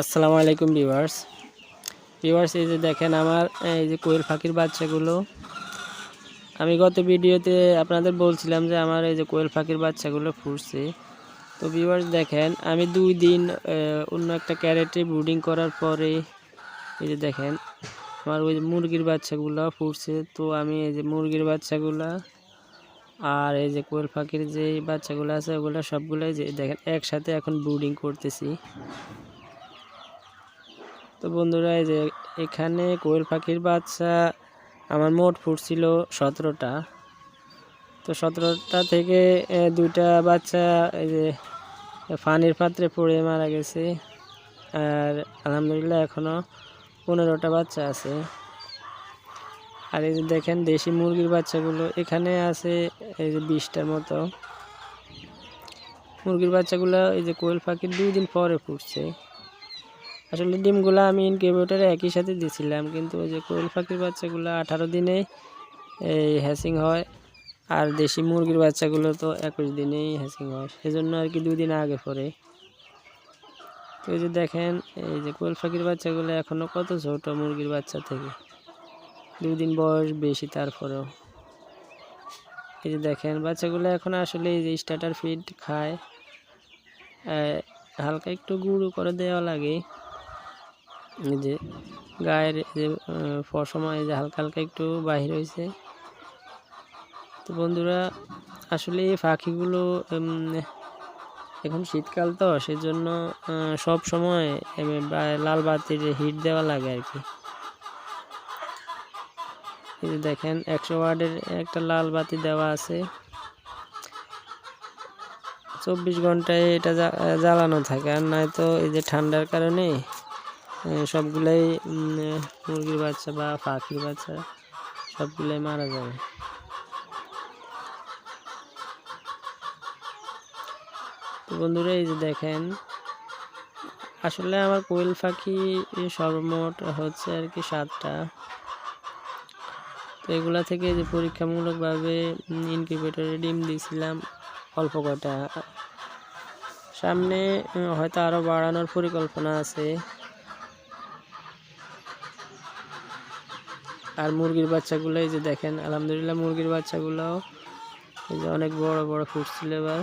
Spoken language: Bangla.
আসসালামু আলাইকুম ভিউয়ার্স। ভিউয়ার্স, এই যে দেখেন আমার, এই যে কোয়েল পাখির বাচ্চাগুলো। আমি গত ভিডিওতে আপনাদের বলছিলাম যে আমার এই যে কোয়েল পাখির বাচ্চাগুলো ফুটছে। তো ভিউয়ার্স, দেখেন, আমি দুই দিন অন্য একটা ক্যারেটে ব্রুডিং করার পরে, এই যে দেখেন, আমার ওই যে মুরগির বাচ্চাগুলো ফুটছে। তো আমি এই যে মুরগির বাচ্চাগুলা আর এই যে কোয়েল পাখির যে বাচ্চাগুলো আছে, ওগুলো সবগুলোই যে, দেখেন, একসাথে এখন ব্রুডিং করতেছি। তো বন্ধুরা, এই যে এখানে কোয়েল পাখির বাচ্চা, আমার মোট ফুটছিল সতেরোটা। তো সতেরোটা থেকে দুইটা বাচ্চা, এই যে পানির পাত্রে পড়ে মারা গেছে। আর আলহামদুলিল্লাহ এখনও পনেরোটা বাচ্চা আছে। আর এই যে দেখেন, দেশি মুরগির বাচ্চাগুলো এখানে আছে, এই যে বিশটার মতো। মুরগির বাচ্চাগুলো, এই যে কোয়েল পাখির দুই দিন পরে ফুটছে আসলে ডিমগুলো আমি ইনকিউবেটরে একই সাথে দিয়েছিলাম কিন্তু ওই যে কোয়েল পাখির বাচ্চাগুলো আঠারো দিনে এই হ্যাসিং হয় আর দেশি মুরগির বাচ্চাগুলো তো একুশ দিনেই হ্যাসিং হয়, সেজন্য আর কি দুদিন আগে পরে। তো এই যে দেখেন, এই যে কোয়েল পাখির বাচ্চাগুলো এখনও কত ছোট মুরগির বাচ্চা থেকে। দুদিন বয়স বেশি তারপরেও। এই যে দেখেন, বাচ্চাগুলো এখন আসলে এই যে স্টার্টার ফিড খায়। হালকা একটু গুঁড়ো করে দেওয়া লাগে। যে গায়ের যে পশম, এই যে হালকা হালকা একটু বাহির হয়েছে তো বন্ধুরা, আসলে এই পাখিগুলো এখন শীতকাল তো, সেজন্য সব সময় লাল বাতির হিট দেওয়া লাগে আর কি। দেখেন, একশো ওয়ার্ডের একটা লাল বাতি দেওয়া আছে। চব্বিশ ঘন্টায় এটা জ্বালানো থাকে, আর নয়তো এই যে ঠান্ডার কারণে সবগুলাই মুরগির বাচ্চা বা পাখির বাচ্চা সবগুলাই মারা যাবে। তো বন্ধুরা, এই যে দেখেন, আসলে আমার কোয়েল পাখি সর্বমোট হচ্ছে আর কি সাতটা। তো এগুলা থেকে যে পরীক্ষামূলকভাবে ইনকিউবেটরে ডিম দিয়েছিলাম অল্প কটা। সামনে হয়তো আরও বাড়ানোর পরিকল্পনা আছে। আর মুরগির বাচ্চাগুলো এই যে দেখেন, আলহামদুলিল্লাহ মুরগির বাচ্চাগুলো এই যে অনেক বড় বড় ফুটছিল এবার।